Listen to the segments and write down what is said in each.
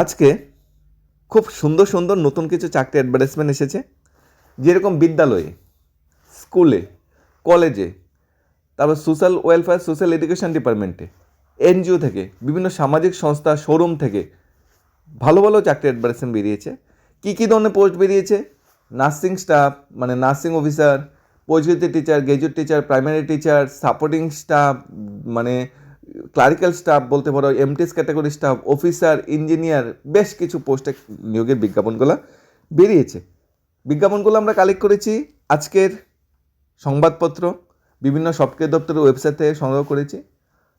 আজকে খুব সুন্দর সুন্দর নতুন কিছু চাকরি অ্যাডভার্টাইজমেন্ট এসেছে। যেরকম বিদ্যালয়ে, স্কুলে, কলেজে, তারপর সোশ্যাল ওয়েলফেয়ার সোশ্যাল এডুকেশন ডিপার্টমেন্টে এনজিও থেকে, বিভিন্ন সামাজিক সংস্থা শোরুম থেকে ভালো ভালো চাকরি অ্যাডভার্টাইজমেন্ট বেরিয়েছে। কী কী ধরনের পোস্ট বেরিয়েছে? নার্সিং স্টাফ মানে nursing officer postgraduate teacher graduate teacher primary teacher supporting staff মানে ক্লারিক্যাল স্টাফ বলতে পারো MTS category staff officer engineer বেশ কিছু পোস্টে নিয়োগের বিজ্ঞাপনগুলো বেরিয়েছে। বিজ্ঞাপনগুলো আমরা কালেক্ট করেছি, আজকের সংবাদপত্র, বিভিন্ন সফটওয়্যার দপ্তরের ওয়েবসাইট থেকে সংগ্রহ করেছি।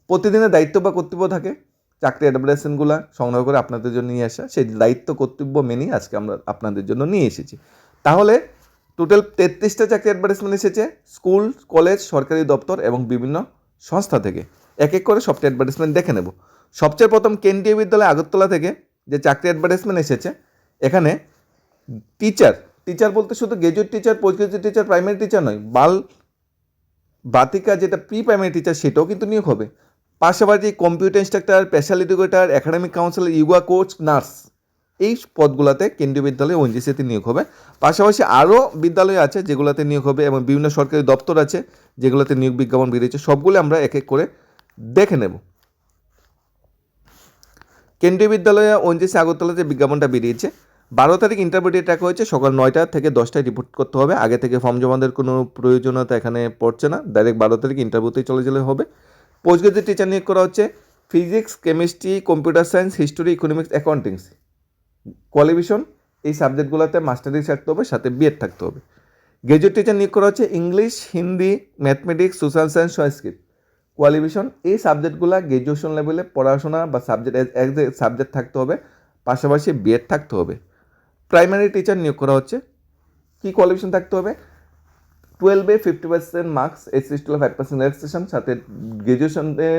প্রতিদিনের দায়িত্ব বা কর্তব্য থাকে, চাকরি অ্যাডভার্টাইজমেন্টগুলো সংগ্রহ করে আপনাদের জন্য নিয়ে আসা, সেই দায়িত্ব, কর্তব্য মেনেই আজকে আমরা আপনাদের জন্য নিয়ে এসেছি। তাহলে টোটাল তেত্রিশটা চাকরি অ্যাডভার্টাইজমেন্ট এসেছে স্কুল কলেজ সরকারি দপ্তর এবং বিভিন্ন সংস্থা থেকে। এক এক করে সবটা অ্যাডভার্টাইজমেন্ট দেখে নেব। সবচেয়ে প্রথম কেন্দ্রীয় বিদ্যালয় আগরতলা থেকে যে চাকরি অ্যাডভার্টাইজমেন্ট এসেছে, এখানে টিচার টিচার বলতে শুধু graduate teacher post graduate teacher primary teacher নয়, বাল বাতিকা যেটা প্রি প্রাইমারি টিচার সেটাও কিন্তু নিয়োগ হবে। পাশাপাশি computer instructor special educator academic counsellor yoga coach nurse এই পদগুলোতে কেন্দ্রীয় বিদ্যালয়ে ওএনজিসিতে নিয়োগ হবে। পাশাপাশি আরও বিদ্যালয় আছে যেগুলোতে নিয়োগ হবে এবং বিভিন্ন সরকারি দপ্তর আছে যেগুলোতে নিয়োগ বিজ্ঞাপন বেরিয়েছে। সবগুলো আমরা এক এক করে দেখে নেব। কেন্দ্রীয় বিদ্যালয়ে ওএনজিসি আগরতলা যে বিজ্ঞাপনটা বেরিয়েছে, বারো তারিখ ইন্টারভিউ ডেট রাখা হয়েছে, সকাল নয়টা থেকে দশটায় রিপোর্ট করতে হবে। আগে থেকে ফর্ম জমাদের কোনো প্রয়োজনীয়তা এখানে পড়ছে না। ডাইরেক্ট বারো তারিখ ইন্টারভিউতেই চলে গেলে হবে। পোস্ট গ্রাজুয়েট টিচার নিয়োগ করা হচ্ছে। Physics chemistry computer science history economics accountings qualification এই সাবজেক্টগুলোতে মাস্টারি থাকতে হবে, সাথে বিএড থাকতে হবে। গ্রাজুয়েট টিচার নিয়োগ করা হচ্ছে English Hindi mathematics social science Sanskrit qualification এই সাবজেক্টগুলো গ্র্যাজুয়েশন লেভেলে পড়াশোনা বা সাবজেক্ট এক সাবজেক্ট থাকতে হবে, পাশাপাশি বিএড থাকতে হবে। প্রাইমারি টিচার নিয়োগ করা হচ্ছে। কী কোয়ালিফিকেশন থাকতে হবে? টুয়েলভে fifty percent marks S S twelve five percent relaxation সাথে গ্র্যাজুয়েশনে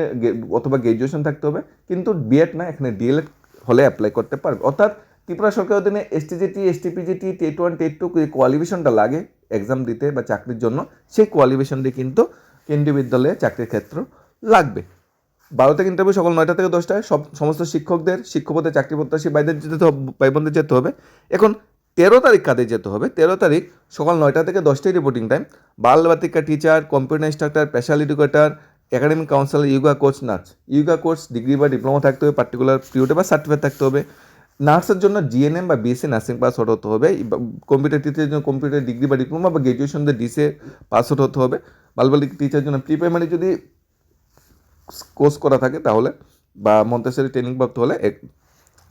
অথবা গ্র্যাজুয়েশন থাকতে হবে, কিন্তু বিএড না, এখানে ডিএলএড হলে অ্যাপ্লাই করতে পারবে। অর্থাৎ ত্রিপুরা সরকারের অধীনে STGT STPGT TET one TET two কোয়ালিফিকেশনটা লাগে এক্সাম দিতে বা চাকরির জন্য, সেই কোয়ালিফিকেশনটি কিন্তু কেন্দ্রীয় বিদ্যালয়ে চাকরির ক্ষেত্র লাগবে। বারো থেকে ইন্টারভিউ সকাল নয়টা থেকে দশটায় সব, সমস্ত শিক্ষকদের শিক্ষকদের চাকরি প্রত্যাশী বাইদের যেতে বোনদের যেতে হবে। এখন তেরো তারিখ কাদের যেতে হবে? তেরো তারিখ সকাল নয়টা থেকে দশটায় reporting time Bal Vatika teacher computer instructor special educator academic counsellor yoga coach নাচ ইয়োগা কোর্স ডিগ্রি বা ডিপ্লোমা থাকতে হবে পার্টিকুলার পিরিয়ডে বা সার্টিফিকেট থাকতে হবে। নার্সের জন্য জিএনএম বা বিএসসি নার্সিং পাস আউট হতে হবে কম্পিউটার টিচারের জন্য কম্পিউটার ডিগ্রি বা ডিপ্লোমা বা গ্র্যাজুয়েশন দিয়ে ডিসে পাস আউট হতে হবে। বালবালিক টিচারের জন্য প্রি প্রাইমারি যদি কোর্স করা থাকে তাহলে, বা মন্তেশ্বরী ট্রেনিং প্রাপ্ত হলে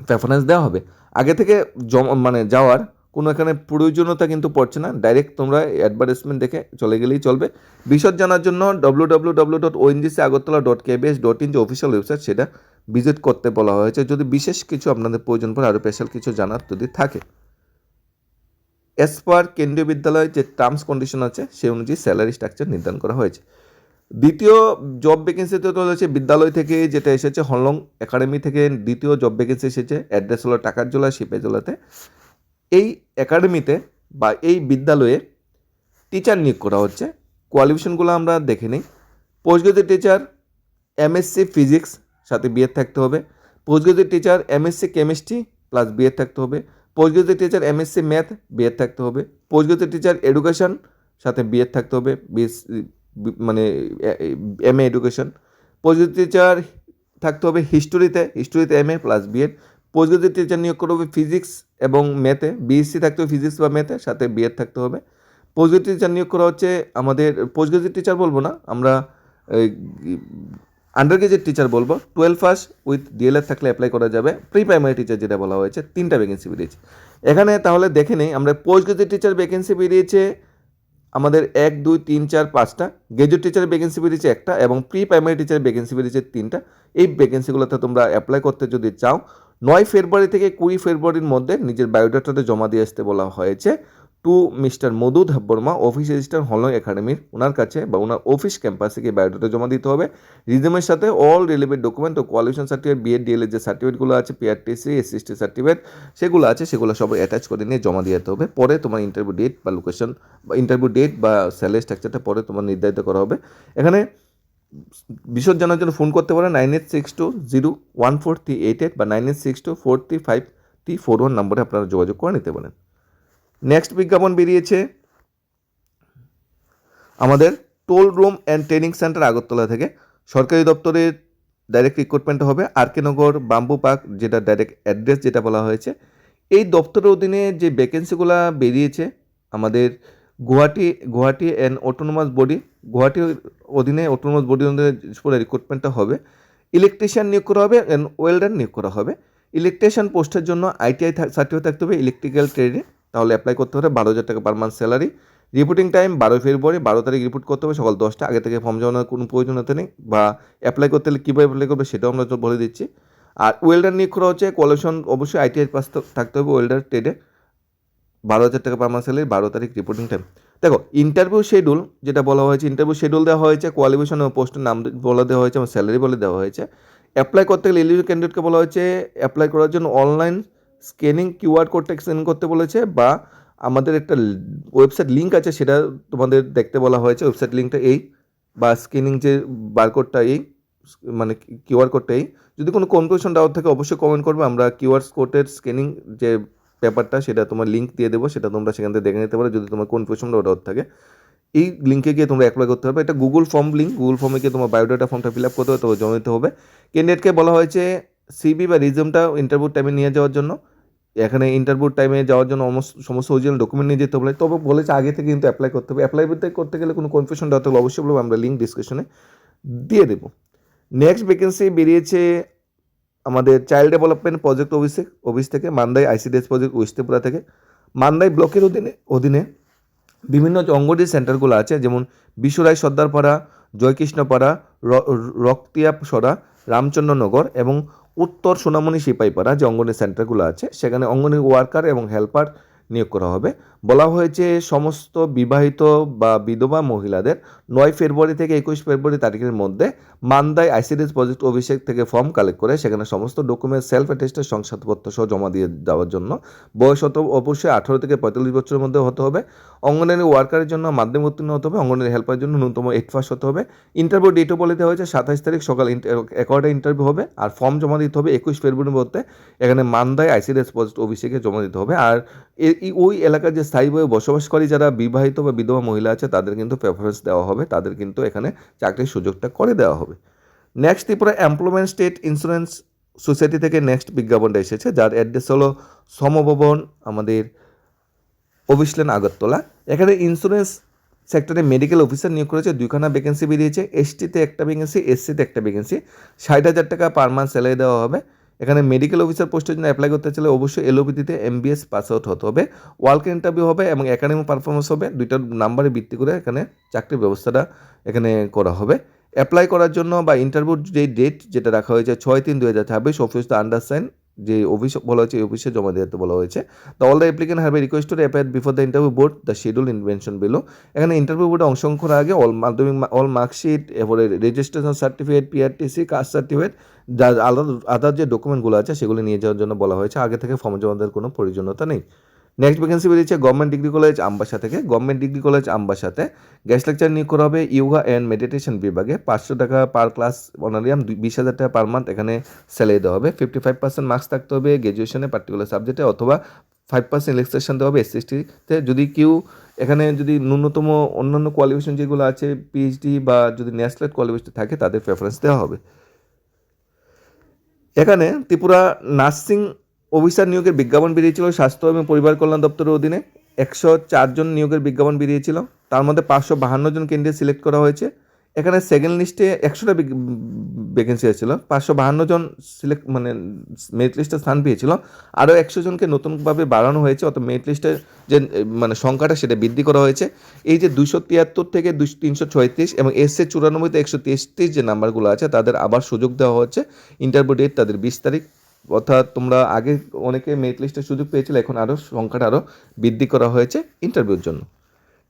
প্রেফারেন্স দেওয়া হবে। আগে থেকে জমা মানে যাওয়ার কোনো এখানে প্রয়োজনীয়তা কিন্তু পড়ছে না। ডাইরেক্ট তোমরা অ্যাডভার্টাইজমেন্ট দেখে চলে গেলেই চলবে। বিশদ জানার জন্য W W W dot ONGC Agartala dot KBS dot in যে অফিসিয়াল ওয়েবসাইট সেটা ভিজিট করতে বলা হয়েছে। যদি বিশেষ কিছু আপনাদের প্রয়োজন পড়ে আরও স্পেশাল কিছু জানার যদি থাকে। অ্যাজ পার কেন্দ্রীয় বিদ্যালয়ে যে টার্মস কন্ডিশন আছে, সেই অনুযায়ী স্যালারি স্ট্রাকচার নির্ধারণ করা হয়েছে। দ্বিতীয় জব ভ্যাকেন্সিতে তো রয়েছে বিদ্যালয় থেকে যেটা এসেছে হলং একাডেমি থেকে দ্বিতীয় জব ভ্যাকেন্সি এসেছে। অ্যাড্রেস হলো টাকার জোলা শিপেজোলাতে এই একাডেমিতে বা এই বিদ্যালয়ে টিচার নিয়োগ করা হচ্ছে। কোয়ালিফিকেশনগুলো আমরা দেখে নিই। পোস্ট টিচার এমএসসি ফিজিক্স সাথে বিএড থাকতে হবে। Post teacher MSc chemistry plus BEd থাকতে হবে। Post graduate teacher MSc math BEd থাকতে হবে। পোস্ট গ্রাজুয়েট টিচার এডুকেশন সাথে বিএড থাকতে হবে। বিএস মানে M A education post graduate teacher থাকতে হবে হিস্টোরিতে হিস্টোরিতে M A plus BEd post graduate teacher নিয়োগ করা হবে ফিজিক্স এবং ম্যাথে বিএসসি থাকতে হবে ফিজিক্স বা ম্যাথে, সাথে বিএড থাকতে হবে। পোস্ট গ্রাজুয়েট টিচার নিয়োগ করা হচ্ছে আমাদের পোস্ট গ্রাজুয়েট টিচার বলব না, আমরা আন্ডার গ্রাজুয়েট টিচার বলব। টুয়েলভ পাস উইথ ডিএলএড থাকলে অ্যাপ্লাই করা যাবে। প্রি প্রাইমারি টিচার যেটা বলা হয়েছে, তিনটা ভ্যাকেন্সি বেরিয়েছে। এখানে তাহলে দেখে নেই, আমরা পোস্ট গ্রাজুয়েট টিচার ভ্যাকেন্সি বেরিয়েছে আমাদের এক, দুই, তিন, চার, পাঁচটা। গ্রাজুয়েট টিচারের ভ্যাকেন্সি বেরিয়েছে একটা এবং প্রি প্রাইমারি টিচারের ভ্যাকেন্সি বেরিয়েছে তিনটা। এই ভ্যাকেন্সিগুলোতে তোমরা অ্যাপ্লাই করতে যদি চাও নয় ফেব্রুয়ারি থেকে কুড়ি ফেব্রুয়ারির মধ্যে নিজের বায়োডাটাতে জমা দিয়ে আসতে বলা হয়েছে। To mister Madhu Barma office register Hollong একাডেমির ওনার কাছে বা ওনার অফিস ক্যাম্পাসে গিয়ে বায়োডাটা জমা দিতে হবে। রিজমের সাথে অল রিলেভেন্ট ডকুমেন্ট ও কোয়ালিফিকেশন সার্টিফিকেট বিএড ডিএলের যে সার্টিফিকেটগুলো আছে পিআরটিসি এসএসটি সার্টিফিকেট সেগুলো আছে, সেগুলো সব অ্যাটাচ করে নিয়ে জমা দিয়ে যেতে হবে। পরে তোমার ইন্টারভিউ ডেট বা লোকেশন বা ইন্টারভিউ ডেট বা স্যালারি স্ট্রাকচারটা পরে তোমার নির্ধারিত করা হবে। এখানে বিশদ জানার জন্য ফোন করতে পারেন nine eight six two zero one four three eight eight বা nine eight six two four three five three four one নম্বরে আপনারা যোগাযোগ করে নিতে পারেন। নেক্সট বিজ্ঞাপন বেরিয়েছে আমাদের tool room and training centre Agartala থেকে। সরকারি দপ্তরের ডাইরেক্ট রিক্রুটমেন্ট হবে। আরকেনগর বাম্বু পার্ক যেটা ডাইরেক্ট অ্যাড্রেস যেটা বলা হয়েছে। এই দপ্তরের অধীনে যে ভ্যাকেন্সিগুলো বেরিয়েছে আমাদের Guwahati Guwahati and autonomous body গুয়াহাটির অধীনে অটোনোমাস অধীনে পুরো রিক্রুটমেন্টটা হবে। ইলেকট্রিশিয়ান নিয়োগ করা হবে অ্যান্ড ওয়েল্ডার নিয়োগ করা হবে। ইলেকট্রিশিয়ান পোস্টের জন্য আইটিআই সার্টিফিকেট থাকতে হবে ইলেকট্রিক্যাল ট্রেডে তাহলে অ্যাপ্লাই করতে হবে বারো হাজার টাকা per month salary reporting time বারোই ফেব্রুয়ারি বারো তারিখ রিপোর্ট করতে হবে, সকাল দশটা, আগে থেকে ফর্ম জমানোর কোনো প্রয়োজনীয়তা নেই, বা অ্যাপ্লাই করতে হলে কীভাবে অ্যাপ্লাই করবে সেটাও আমরা বলে দিচ্ছি। আর ওয়েল্ডার নিয়োগ করা হচ্ছে কোয়ালিফিকেশন অবশ্যই আইটিআই পাস থাকতে হবে ওয়েল্ডার ট্রেডে বারো হাজার টাকা পার মাস স্যালারি বারো তারিখ রিপোর্টিং টাইম দেখো ইন্টারভিউ শেডিউল যেটা বলা হয়েছে ইন্টারভিউ শেডিউল দেওয়া হয়েছে কোয়ালিফিকেশন ও পোস্টের নাম বলে দেওয়া হয়েছে এবং স্যালারি বলে দেওয়া হয়েছে। অ্যাপ্লাই করতে গেলে এলিজিবল ক্যান্ডিডেটকে বলা হয়েছে অ্যাপ্লাই করার জন্য অনলাইন স্ক্যানিং কিউআর কোডটা স্ক্যান করতে বলেছে, বা আমাদের একটা ওয়েবসাইট লিঙ্ক আছে, সেটা তোমাদের দেখতে বলা হয়েছে ওয়েবসাইট লিঙ্কটা এই, বা স্ক্যানিং যে বারকোডটা এই মানে কিউআর কোডটা এই। যদি কোনো কনফিউশন ডাউট থাকে, অবশ্যই কমেন্ট করবে, আমরা কিউআর কোডের স্ক্যানিং যে পেপারটা, সেটা তোমার লিঙ্ক দিয়ে দেবো, সেটা তোমরা সেখান থেকে দেখে নিতে পারো, যদি তোমার কনফিউশন ডাউট থাকে। এই লিঙ্কে গিয়ে তোমরা অ্যাপ্লাই করতে হবে এটা গুগল ফর্ম লিঙ্ক গুগল ফর্মে গিয়ে তোমার বায়োডাটা ফর্মটা ফিল আপ করতে হবে তবে জমা দিতে হবে। ক্যান্ডিডেটকে বলা হয়েছে সিবি বা রিজিউমটা ইন্টারভিউ টাইমে নিয়ে যাওয়ার জন্য। এখানে ইন্টারভিউ টাইমে যাওয়ার জন্য সমস্ত অরিজিনাল ডকুমেন্ট নিয়ে যেতে হবে। তবে বলেছে আগে থেকে কিন্তু অ্যাপ্লাই করতে হবে। অ্যাপ্লাই করতে গেলে কোনো কনফিউশন ডাউট থাকলে অবশ্যই বলব, আমরা লিঙ্ক ডিসক্রিপশনে দিয়ে দেবো। নেক্সট ভ্যাকেন্সি বেরিয়েছে আমাদের চাইল্ড ডেভেলপমেন্ট প্রজেক্ট অফিসে অফিস থেকে মান্দাই আইসিডিএস প্রজেক্ট ওয়েস্টেপুরা থেকে। মান্দাই ব্লকের অধীনে অধীনে বিভিন্ন যে সেন্টারগুলো আছে, যেমন বিশ্বরায় সর্দারপাড়া, জয়কৃষ্ণপাড়া রক্তিয়াপসরা, রামচন্দ্রনগর এবং উত্তর সোনামণি সিপাইপাড়া যে অঙ্গনওয়াড়ি সেন্টারগুলো আছে। সেখানে অঙ্গনওয়াড়ি ওয়ার্কার এবং হেল্পার নিয়োগ করা হবে। বলা হয়েছে, সমস্ত বিবাহিত বা বিধবা মহিলাদের নয় ফেব্রুয়ারি থেকে একুশ ফেব্রুয়ারি তারিখের মধ্যে মান্দায় আইসিডিএস প্রজেক্ট অভিষেক থেকে ফর্ম কালেক্ট করে সেখানে সমস্ত ডকুমেন্ট, সেলফ অ্যাটেস্টের শংসাপত্র সহ জমা দিয়ে দেওয়ার জন্য বয়স হতো অবশ্যই আঠারো থেকে পঁয়তাল্লিশ বছরের মধ্যে হতে হবে। অঙ্গনারী ওয়ার্কারের জন্য মাধ্যমিক উত্তীর্ণ হতে হবে অঙ্গনারী হেল্পারের জন্য ন্যূনতম এইট পাস হতে হবে। ইন্টারভিউ ডেটও বলে দেওয়া হয়েছে, সাতাইশ তারিখ সকাল এগারোটা ইন্টারভিউ হবে আর ফর্ম জমা দিতে হবে একুশ ফেব্রুয়ারির মধ্যে। এখানে মান্দায় আইসিডিএস প্রজেক্ট অভিষেকে জমা দিতে হবে আর ওই এলাকার যে স্থায়ীভাবে বসবাসকারী যারা বিবাহিত বা বিধবা মহিলা আছে, তাদের কিন্তু প্রেফারেন্স দেওয়া হবে। তাদের কিন্তু এখানে চাকরির সুযোগটা করে দেওয়া হবে। Next Tripura employment state insurance society থেকে নেক্সট বিজ্ঞাপনটা এসেছে। যার অ্যাড্রেস হলো সমভবন, আমাদের অফিসলেন আগরতলা। এখানে ইন্স্যুরেন্স সেক্টরে মেডিকেল অফিসার নিয়োগ করেছে। দুইখানা ভ্যাকেন্সি বেরিয়েছে। এসটিতে একটা ভ্যাকেন্সি এসসিতে একটা ভ্যাকেন্সি ষাট হাজার টাকা পার মান্থ স্যালারি দেওয়া হবে। এখানে মেডিকেল অফিসার পোস্টের জন্য অ্যাপ্লাই করতে চাইলে অবশ্যই এলওপিটিতে এমবিএস পাস আউট হতে হবে। ওয়ালকে ইন্টারভিউ হবে এবং একাডেমি পারফরমেন্স হবে। দুইটার নাম্বারে ভিত্তি করে এখানে চাকরির ব্যবস্থাটা এখানে করা হবে। অ্যাপ্লাই করার জন্য বা ইন্টারভিউর যে ডেট যেটা রাখা হয়েছে, ছয় তিন দু হাজার ছাব্বিশ অফিস দ্য আন্ডারসাইন যে অফিস বলা হয়েছে, এই অফিসে জমা দিতে বলা হয়েছে। The all the applicant have request to appear before the interview board the schedule invention below এখানে ইন্টারভিউ বোর্ডে অংশগ্রহণ করার আগে অল মাধ্যমিক অল মার্কশিট এরপরে registration certificate PRTC caste certificate যা আলাদা, আদার যে ডকুমেন্টগুলো আছে, সেগুলো নিয়ে যাওয়ার জন্য বলা হয়েছে। আগে থেকে ফর্ম জমা দেওয়ার কোনো প্রয়োজনীয়তা নেই। নেক্সট ভ্যাকেন্সি বেরিয়েছে গভর্নমেন্ট ডিগ্রি কলেজ আমবাসা থেকে। গভর্নমেন্ট ডিগ্রি কলেজ আমবাসাতে গেস্ট লেকচার নিয়োগ করা হবে ইয়োগা অ্যান্ড মেডিটেশন বিভাগে। পাঁচশো টাকা পার ক্লাস অনারিয়াম বিশ হাজার টাকা পার মান্থ এখানে স্যালারি দেওয়া হবে। ফিফটি ফাইভ পার্সেন্ট মার্কস থাকতে হবে গ্র্যাজুয়েশনে পার্টিকুলার সাবজেক্টে অথবা ফাইভ পার্সেন্ট রিল্যাক্সেশন দেওয়া হবে এসসি এসটিতে যদি কেউ এখানে যদি ন্যূনতম অন্যান্য কোয়ালিফিকেশন যেগুলো আছে পিএইচডি বা যদি ন্যাশনাল কোয়ালিফিকেশন থাকে, তাদের প্রেফারেন্স দেওয়া হবে। এখানে ত্রিপুরা নার্সিং অফিসার নিয়োগের বিজ্ঞাপন বেরিয়েছিল স্বাস্থ্য এবং পরিবার কল্যাণ দপ্তরের অধীনে। একশো চারজন নিয়োগের বিজ্ঞাপন বেরিয়েছিল। তার মধ্যে পাঁচশো বাহান্ন জন কেন্দ্রে সিলেক্ট করা হয়েছে। এখানে সেকেন্ড লিস্টে একশোটা ভ্যাকেন্সি এসেছিল পাঁচশো বাহান্ন জন সিলেক্ট মানে মেরিট লিস্টে স্থান পেয়েছিল। আরও একশো জনকে নতুনভাবে বাড়ানো হয়েছে। অত মেরিট লিস্টের যে মানে সংখ্যাটা সেটা বৃদ্ধি করা হয়েছে। এই যে দুশো তিয়াত্তর থেকে দুশো তিনশো ছয়ত্রিশ এবং এসসি চুরানব্বইতে একশো তেত্রিশ যে নাম্বারগুলো আছে, তাদের আবার সুযোগ দেওয়া হচ্ছে। ইন্টারভিউ ডেট তাদের বিশ তারিখ। অর্থাৎ তোমরা আগে অনেকে মেরিট লিস্টের সুযোগ পেয়েছিলে, এখন আরও সংখ্যাটা আরও বৃদ্ধি করা হয়েছে ইন্টারভিউর জন্য।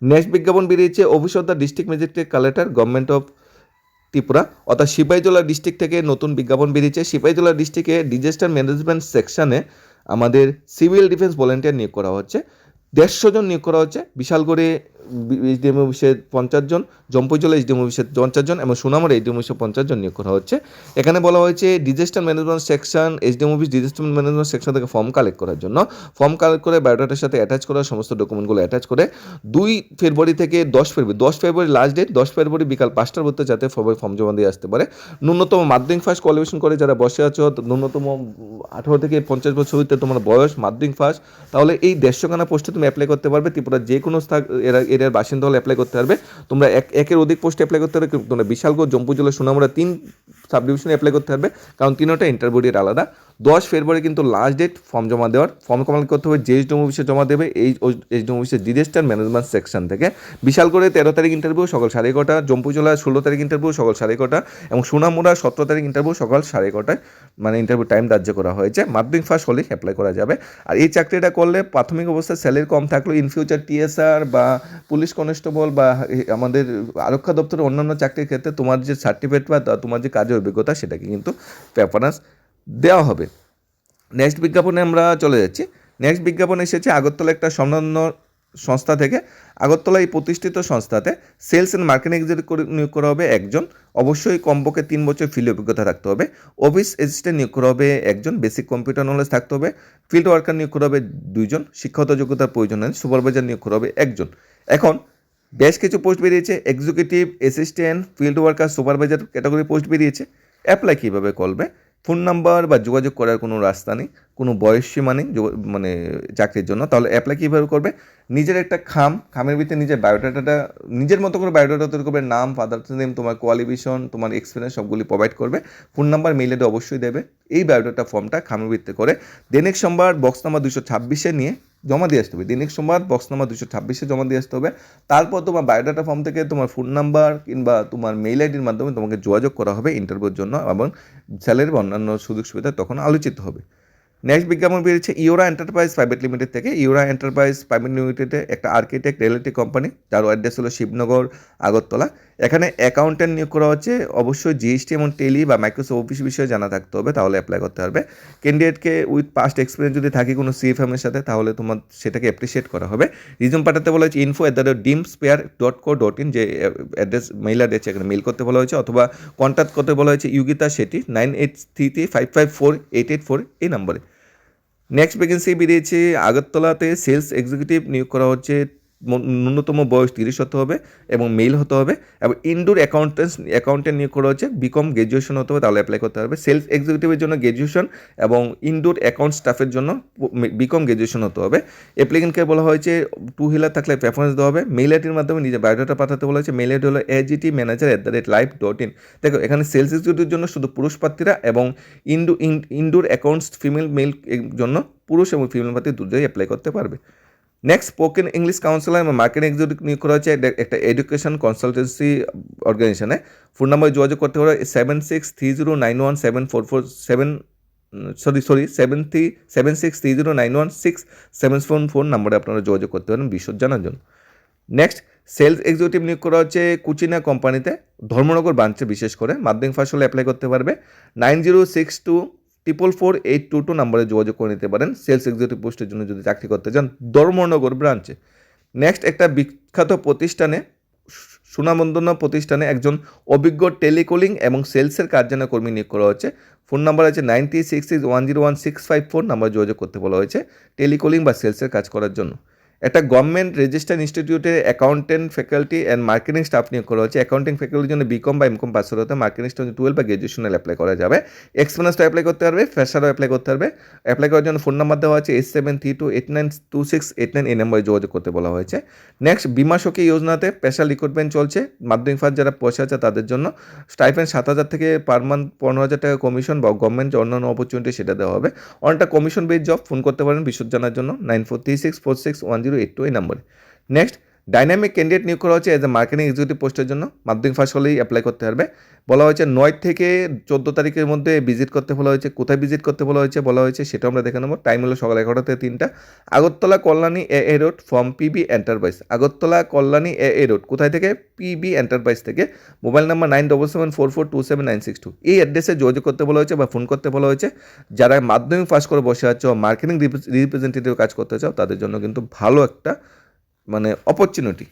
নেক্সট বিজ্ঞাপন বেরিয়েছে office of the district magistrate collector government of Tripura, অর্থাৎ সিপাহীজলা ডিস্ট্রিক্ট থেকে নতুন বিজ্ঞাপন বেরিয়েছে। সিপাহীজলা ডিস্ট্রিক্টে ডিজাস্টার ম্যানেজমেন্ট সেকশানে আমাদের সিভিল ডিফেন্স ভলেন্টিয়ার নিয়োগ করা হচ্ছে। দেড়শো জন নিয়োগ করা হচ্ছে। বিশাল করে এইচডিএম অফিসে পঞ্চাশ জন জম্পুজলা এইচডিএম অফিসে পঞ্চাশ জন এবং সুনামর এইচডিএম অফিসে পঞ্চাশ জন নিয়োগ করা হচ্ছে। এখানে বলা হয়েছে disaster management section HDM office disaster management section থেকে ফর্ম কালেক্ট করার জন্য। ফর্ম কালেক্ট করে বায়োডাটার সাথে অ্যাটাচ করা সমস্ত ডকুমেন্টগুলো অ্যাটাচ করে দুই ফেব্রুয়ারি থেকে দশ ফেব্রুয়ারি দশ ফেব্রুয়ারি লাস্ট ডেট দশ ফেব্রুয়ারি বিকাল পাঁচটার মধ্যে যাতে সবাই ফর্ম জমা দিয়ে আসতে পারে। ন্যূনতম মাধ্যমিক ফার্স্ট কোয়ালিফিকেশন করে যারা বসে আছো, ন্যূনতম আঠারো থেকে পঞ্চাশ বছর হইতে তোমার বয়স, মাধ্যমিক ফার্স্ট তাহলে এই দেড়শোখানা পোস্টে তুমি অ্যাপ্লাই করতে পারবে। ত্রিপুরার যে কোনো স্থান- এরা- এরিয়ার বাসিন্দা হলে অ্যাপ্লাই করতে পারবে। তোমরা এক, একের অধিক পোস্টে অ্যাপ্লাই করতে পারবে। তোমরা বিশালগড়, জম্পু জেলা সুনামরা তিন সাব ডিভিশনে অ্যাপ্লাই করতে পারবে কারণ তিনোটা ইন্টারভিউ আলাদা। দশ ফেব্রুয়ারি কিন্তু লাস্ট ডেট ফর্ম জমা দেওয়ার। ফর্ম কমপ্লিট করতে হবে জেএস ডোম অফিসে জমা দেবে, এই এইচ ডোম অফিসের ডিজাস্টার ম্যানেজমেন্ট সেকশন থেকে। বিশাল করে তেরো তারিখ ইন্টারভিউ সকাল সাড়ে এগারোটা। জম্পুজলা ষোলো তারিখ ইন্টারভিউ সকাল সাড়ে কটা এবং সুনামুরা সতেরো তারিখ ইন্টারভিউ সকাল সাড়ে কটায় মানে ইন্টারভিউ টাইম ধার্য করা হয়েছে। মাধ্যমিক ফার্স্ট হলেই অ্যাপ্লাই করা যাবে। আর এই চাকরিটা করলে প্রাথমিক অবস্থায় স্যালারি কম থাকলেও ইন ফিউচার টিএসআর বা পুলিশ কনস্টেবল বা আমাদের আরক্ষা দপ্তরের অন্যান্য চাকরির ক্ষেত্রে তোমার যে সার্টিফিকেট বা তোমার যে কাজের অভিজ্ঞতা সেটাকে কিন্তু প্রেফারেন্স দেওয়া হবে। নেক্সট বিজ্ঞাপনে আমরা চলে যাচ্ছি। নেক্সট বিজ্ঞাপন এসেছে আগরতলা একটা স্বনান্য সংস্থা থেকে। আগরতলা এই প্রতিষ্ঠিত সংস্থাতে সেলস অ্যান্ড মার্কেটিং এক্সিকিউটিভ নিয়োগ করা হবে একজন। অবশ্যই কমপক্ষে তিন বছর ফিল্ড অভিজ্ঞতা থাকতে হবে। অফিস অ্যাসিস্ট্যান্ট নিয়োগ করা হবে একজন। বেসিক কম্পিউটার নলেজ থাকতে হবে। ফিল্ড ওয়ার্কার নিয়োগ করা হবে দুইজন। শিক্ষাগত যোগ্যতার প্রয়োজন সুপারভাইজার নিয়োগ করা হবে একজন। এখন বেশ কিছু পোস্ট বেরিয়েছে executive assistant field worker supervisor category post বেরিয়েছে। অ্যাপ্লাই কীভাবে করবে? ফোন নাম্বার বা যোগাযোগ করার কোনো রাস্তা নেই, কোনো বয়স সীমা নেই মানে চাকরির জন্য। তাহলে অ্যাপ্লাই কীভাবে করবে? নিজের একটা খাম, খামের ভিতরে নিজের বায়োডাটাটা নিজের মতো করে বায়োডাটা তৈরি করবে, নাম ফাদার নেম তোমার কোয়ালিফিকেশন তোমার এক্সপিরিয়েন্স সবগুলি প্রোভাইড করবে। ফোন নাম্বার মেইল অবশ্যই দেবে। এই বায়োডাটা ফর্মটা খামের ভিত্তি করে। দৈনিক সোমবার বক্স নাম্বার দুশো ছাব্বিশে নিয়ে জমা দিয়ে আসতে হবে। দৈনিক সোমবার বক্স নাম্বার দুশো ছাব্বিশে জমা দিয়ে আসতে হবে। তারপর তোমার বায়োডাটা ফর্ম থেকে তোমার ফোন নাম্বার কিংবা তোমার মেইল আইডির মাধ্যমে তোমাকে যোগাযোগ করা হবে ইন্টারভিউর জন্য এবং স্যালারি বা অন্যান্য সুযোগ সুবিধা তখন আলোচিত হবে। নেক্সট বিজ্ঞাপন বেরিয়েছে ইউরা এন্টারপ্রাইজ প্রাইভেট লিমিটেড থেকে। ইউরা এন্টারপ্রাইজ প্রাইভেট লিমিটেডে একটা আর্কিটেক্ট রিয়েলিটি কোম্পানি যার অ্যাড্রেস হলো শিবনগর, আগরতলা। এখানে অ্যাকাউন্টেন্ট নিয়োগ করা হচ্ছে। অবশ্যই জিএসটি এবং টেলি বা মাইক্রোসফট অফিস বিষয়ে জানা থাকতে হবে, তাহলে অ্যাপ্লাই করতে পারবে। ক্যান্ডিডেটকে উইথ পাস্ট এক্সপিরিয়েন্স যদি থাকে কোনো সিএফএমের সাথে, তাহলে তোমার সেটাকে অ্যাপ্রিসিয়েট করা হবে। রিজম পাঠাতে বলা হয়েছে info at the rate dim spare dot co dot in যে অ্যাড্রেস মেইল অ্যাড্রেস এখানে মেল করতে বলা হয়েছে, অথবা কন্ট্যাক্ট করতে বলা হয়েছে Yugita Shetty nine eight three three five five four eight eight four এই নম্বরে। নেক্সট ভ্যাকেন্সি বেরিয়েছে আগরতলাতে সেলস এক্সিকিউটিভ নিয়োগ করা হচ্ছে ন্যূনতম বয়স তিরিশ হতে হবে এবং মেল হতে হবে এবং ইনডোর অ্যাকাউন্টেন্স অ্যাকাউন্টেন্ট নিয়োগ করা হচ্ছে, বিকম গ্র্যাজুয়েশন হতে হবে তাহলে অ্যাপ্লাই করতে হবে। সেলস এক্সিকিউটিভের জন্য গ্র্যাজুয়েশন এবং ইনডোর অ্যাকাউন্ট স্টাফের জন্য বিকম গ্র্যাজুয়েশন হতে হবে। অ্যাপ্লিকেন্টকে বলা হয়েছে টু হুইলার থাকলে প্রেফারেন্স দেওয়া হবে। মেল আইডির মাধ্যমে নিজের বায়োডাটা পাঠাতে বলা হয়েছে। মেল আইডি হলো AGT manager at the rate life dot in দেখো, এখানে সেলস এক্সিকিউটিভের জন্য শুধু পুরুষ প্রার্থীরা এবং indo indoor accounts female male জন্য পুরুষ এবং ফিমেল প্রার্থী দুটোই অ্যাপ্লাই করতে পারবে। নেক্সট স্পোকেন ইংলিশ কাউন্সিলার এবং মার্কেটিং এক্সিকিউটিভ নিয়োগ করা একটা- একটা এডুকেশন কনসালটেন্সি অর্গানাইজেশনে ফোন নাম্বারে যোগাযোগ করতে পারো seven six three zero nine one seven four four seven sorry sorry seven three seven six three zero nine one six seven phone phone নাম্বারে আপনারা যোগাযোগ করতে পারেন বিশদ জানার জন্য। নেক্সট সেলস এক্সিকিউটিভ নিয়োগ করা হচ্ছে কুচিনা কোম্পানিতে ধর্মনগর ব্রাঞ্চে বিশেষ করে, মাধ্যমিক ফার্স্ট হলে অ্যাপ্লাই করতে পারবে। Nine zero six two triple four eight two two নাম্বারে যোগাযোগ করে নিতে পারেন সেলস এক্সিকিউটিভ পোস্টের জন্য যদি চাকরি করতে চান ধর্মনগর ব্রাঞ্চে নেক্সট একটা বিখ্যাত প্রতিষ্ঠানে সুনামন্দন প্রতিষ্ঠানে একজন অভিজ্ঞ টেলিকলিং এবং সেলসের কার্যালয় কর্মী নিয়োগ করা হয়েছে। ফোন নাম্বার আছে ninety six six one zero one six five four number যোগাযোগ করতে বলা হয়েছে টেলিকলিং বা সেলসের কাজ করার জন্য। একটা গভর্নমেন্ট রেজিস্টার্ড ইনস্টিটিউটে accountant faculty and marketing staff নিয়োগ করা হচ্ছে অ্যাকাউন্টিং ফ্যাকাল্টির জন্য বিকম বা এমকম পাস হতে মার্কেটিং স্টাফ টুয়েলভ বা গ্রাজুয়েশনাল অ্যাপ্লাই করা যাবে। এক্সপিরিয়েন্সটা অ্যাপ্লাই করতে পারবে ফ্রেশারও অ্যাপ্লাই করতে পারবে। অ্যাপ্লাই করার জন্য ফোন নাম্বার দেওয়া আছে eight seven three two eight nine two six eight nine এই নম্বরে যোগাযোগ করতে বলা হয়েছে। নেক্সট বিমা সখী যোজনাতে স্পেশাল রিক্রুটমেন্ট চলছে। মাধ্যমিক ফার্স্ট যারা পয়সা আছে তাদের জন্য স্টাইপেন্ড সাত হাজার থেকে পার মান্থ পনেরো হাজার টাকা কমিশন বা গভর্নমেন্ট যে অন্যান্য অপরচুনিটি সেটা দেওয়া হবে। অনেকটা কমিশন বেস জব ফোন করতে পারেন বিশদ জানার জন্য। Nine four three six four six one zero eight two এই নম্বরে। নেক্সট ডাইনামিক ক্যান্ডিডেট নিয়োগ করা হয়েছে এজ এ মার্কেটিং এক্সিকিউটিভ পোস্টের জন্য। মাধ্যমিক ফার্স্ট হলেই অ্যাপ্লাই করতে পারবে। বলা হয়েছে নয় থেকে চোদ্দ তারিখের মধ্যে ভিজিট করতে বলা হয়েছে। কোথায় ভিজিট করতে বলা হয়েছে বলা হয়েছে সেটা আমরা দেখে নেব। টাইম হলো সকাল এগারোটা থেকে তিনটা। Agartala Kalyani A A road from PB enterprise Agartala Kalyani A A road কোথায় থেকে? পিবি এন্টারপ্রাইজ থেকে। Mobile number nine double seven four four two seven nine six two এই অ্যাড্রেসে যোগাযোগ করতে বলা হয়েছে বা ফোন করতে বলা হয়েছে। যারা মাধ্যমিক পাস করে বসে আছো মার্কেটিং রিপ্রেজেন্টেটিভ কাজ করতে চাও, তাদের জন্য কিন্তু ভালো একটা ମାନେ ଅପର୍ଚ୍ୟୁନିଟି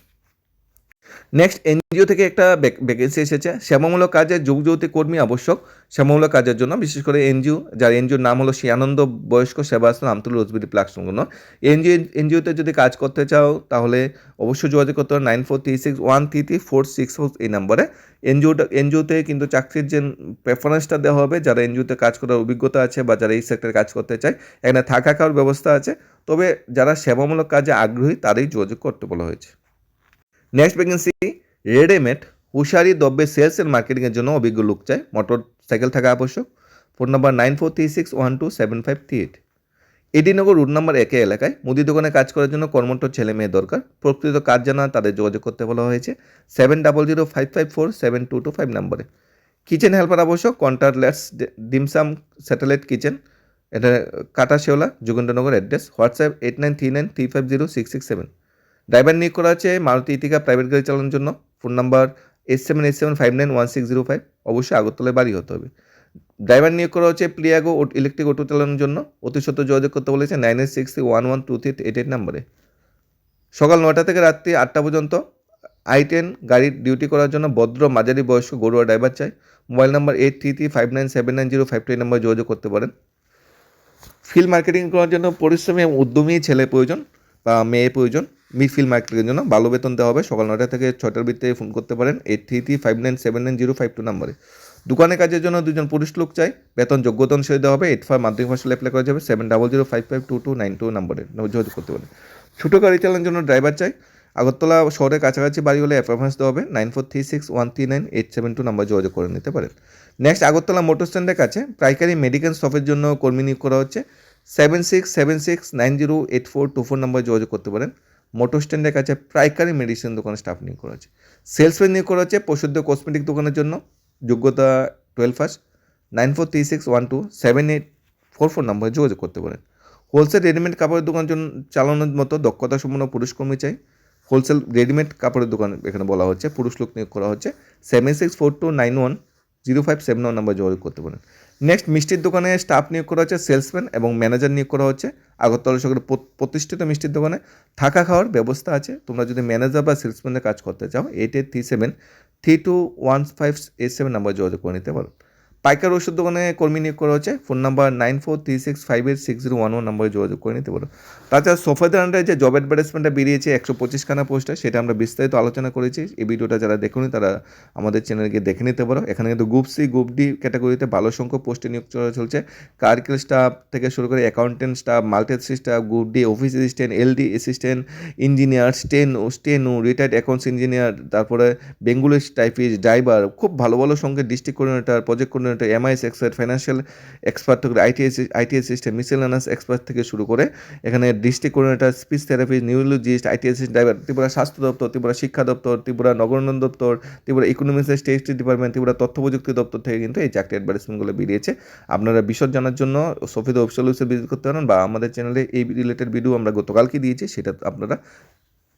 নেক্সট এনজিও থেকে একটা ভ্যাকেন্সি এসেছে। সেবামূলক কাজে যোগ যৌতি কর্মী আবশ্যক। সেবামূলক কাজের জন্য বিশেষ করে এনজিও যার এনজিওর নাম হলো আনন্দ বয়স্ক সেবাশ্রম আমতুল রোজবিডি প্লাক সংলগ্ন এনজিও এনজিওতে যদি কাজ করতে চাও, তাহলে অবশ্যই যোগাযোগ করতে হবে nine four three six one three three four six four এই নম্বরে এনজিওটা এনজিওতে কিন্তু চাকরির যে প্রেফারেন্সটা দেওয়া হবে, যারা এনজিওতে কাজ করার অভিজ্ঞতা আছে বা যারা এই সেক্টরে কাজ করতে চায়, এখানে থাকা খাওয়ার ব্যবস্থা আছে। তবে যারা সেবামূলক কাজে আগ্রহী তারাই যোগাযোগ করতে বলা হয়েছে। নেক্সট ভ্যাকেন্সি রেডিমেড হুশারি দ্রব্যের সেলস এন্ড মার্কেটিংয়ের জন্য অভিজ্ঞ লোক চাই। মোটর সাইকেল থাকা আবশ্যক। Phone number nine four three six one two seven five three eight AD Nagar route number একে এলাকায় মুদি দোকানে কাজ করার জন্য কর্মঠ ছেলে মেয়ে দরকার। প্রকৃত কাজ জানা তাদের যোগাযোগ করতে বলা হয়েছে seven double zero five five four seven two two five নম্বরে কিচেন হেল্পার আবশ্যক কন্ট্রাক্টলেস ডিমসাম স্যাটেলাইট কিচেন এটা কাটা শেওলা Jogendranagar address WhatsApp eight nine three nine three five zero six six seven driver নিয়োগ করা আছে মারুতি ইতিকা প্রাইভেট গাড়ি চালানোর জন্য। Phone number eight seven eight seven five nine one six zero five অবশ্যই আগরতলায় বাড়ি হতে হবে। ড্রাইভার নিয়োগ করা হচ্ছে প্লিয়াগো ইলেকট্রিক অটো চালানোর জন্য। অতি সত্য যোগাযোগ করতে বলেছে nine eight six one one two three eight eight নাম্বারে সকাল নয়টা থেকে রাত্রি আটটা পর্যন্ত আই টেন গাড়ির ডিউটি করার জন্য ভদ্র মাঝারি বয়স্ক গরুয়া ড্রাইভার চাই। Mobile number eight three three five nine seven nine zero five two number যোগাযোগ করতে পারেন। ফিল্ড মার্কেটিং করার জন্য পরিশ্রমী এবং উদ্যমী ছেলে প্রয়োজন বা মেয়ে প্রয়োজন। মিড ফিল্ড মার্কেটিংয়ের জন্য ভালো বেতন দেওয়া হবে। সকাল নয়টা থেকে ছয়টার ভিতরে ফোন করতে পারেন। Eight three three five nine seven nine zero five two নাম্বারে। দোকানে কাজের জন্য দুজন পুরুষ লোক চাই। বেতন যোগ্যতা অনুসারে দেওয়া হবে। এইট ফাইভ মাধ্যমিক ফসল অ্যাপ্লাই করা যাবে। Seven double zero five five two two nine two নাম্বারে। যোগাযোগ করতে পারেন। ছোটো গাড়ি চালানোর জন্য ড্রাইভার চাই। আগরতলা শহরের কাছাকাছি বাড়ি হলে অ্যাপার্টমেন্টস দেওয়া হবে। Nine four three six one three nine eight seven two number যোগাযোগ করে নিতে পারেন। নেক্সট আগরতলা মোটর স্ট্যান্ডের কাছে পাইকারি মেডিকেল স্টফের জন্য কর্মী নিয়োগ করা হচ্ছে। Seven six seven six nine zero eight four two four number যোগাযোগ করতে পারেন। মোটর স্ট্যান্ডের কাছে প্রাইকারি মেডিসিন দোকানে স্টাফ নিয়োগ করা হচ্ছে সেলসম্যান নিয়োগ করা হচ্ছে পশুদ্ধ কসমেটিক দোকানের জন্য। যোগ্যতা twelve first nine four three six one two seven eight four four নাম্বারে যোগাযোগ করতে পারেন। হোলসেল রেডিমেড কাপড়ের দোকান জন্য চালানোর মতো দক্ষতা সম্পন্ন পুরুষ কর্মী চাই। হোলসেল রেডিমেড কাপড়ের দোকান এখানে বলা হচ্ছে। পুরুষ লোক নিয়োগ করা হচ্ছে। Seven six four two nine one zero five seven one number যোগাযোগ করতে পারেন। নেক্সট মিষ্টির দোকানে স্টাফ নিয়োগ করা হচ্ছে সেলসম্যান এবং ম্যানেজার নিয়োগ করা হচ্ছে। আগরতলা শহরের প্রতিষ্ঠিত মিষ্টির দোকানে থাকা খাওয়ার ব্যবস্থা আছে। তোমরা যদি ম্যানেজার বা সেলসম্যানের কাজ করতে চাও eight eight three seven three two one five eight seven number যোগাযোগ করে নিতে পারো। পাইকার ওষুধ দোকানে কর্মী নিয়োগ করা হচ্ছে phone number nine four three six five eight six zero one one নাম্বারে যোগাযোগ করে নিতে পারো। তাছাড়া সোফাদের আন্ডারে যে জব অ্যাডভার্টাইজমেন্টটা বেরিয়েছে, একশো পঁচিশখানা পোস্টে সেটা আমরা বিস্তারিত আলোচনা করেছি। এই ভিডিওটা যারা দেখুনি, তারা আমাদের চ্যানেলকে দেখে নিতে পারো। এখানে কিন্তু গ্রুপ সি গ্রুপ ডি ক্যাটাগরিতে ভালো সংখ্যক পোস্টে নিয়োগ চলা চলছে। কার্কেল স্টাফ থেকে শুরু করে accountant staff multi staff group D office assistant LD assistant engineer steno steno retired accounts engineer তারপরে বেঙ্গুলি টাইপিস ড্রাইভার খুব ভালো ভালো সঙ্গে district coordinator project coordinator MIS expert financial expert থেকে IT IT system miscellaneous expert থেকে শুরু করে এখানে district coordinator speech therapist neurologist IT assistant driver Tripura স্বাস্থ্য দপ্তর, ত্রিপুরা শিক্ষা দপ্তর, ত্রিপুরা নগরোন্নয়ন দপ্তর, Tripura economics statistic department Tripura তথ্য প্রযুক্তি দপ্তর থেকে কিন্তু এই চাকরি অ্যাডভার্টাইজমেন্টগুলো বেরিয়েছে। আপনারা বিশদ জানার জন্য সফিদ ওয়েবসাইট ভিজিট করতে পারেন বা আমাদের চ্যানেলে এই রিলেটেড ভিডিও আমরা গতকালকে দিয়েছি, সেটা আপনারা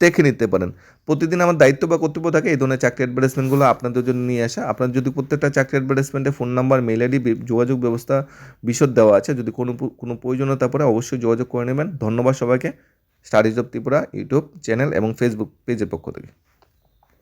দেখে নিতে পারেন। প্রতিদিন আমার দায়িত্ব বা কর্তব্য থাকে এই ধরনের চাকরি অ্যাডভার্টাইজমেন্টগুলো আপনাদের জন্য নিয়ে আসা। আপনার যদি প্রত্যেকটা চাকরি অ্যাডভার্টাইজমেন্টে ফোন নাম্বার মেল আইডি যোগাযোগ ব্যবস্থা বিশদ দেওয়া আছে, যদি কোনো কোনো প্রয়োজনীয়তা পরে অবশ্যই যোগাযোগ করে নেবেন। ধন্যবাদ সবাইকে। Studies of Tripura, YouTube channel এবং ফেসবুক পেজের পক্ষ থেকে।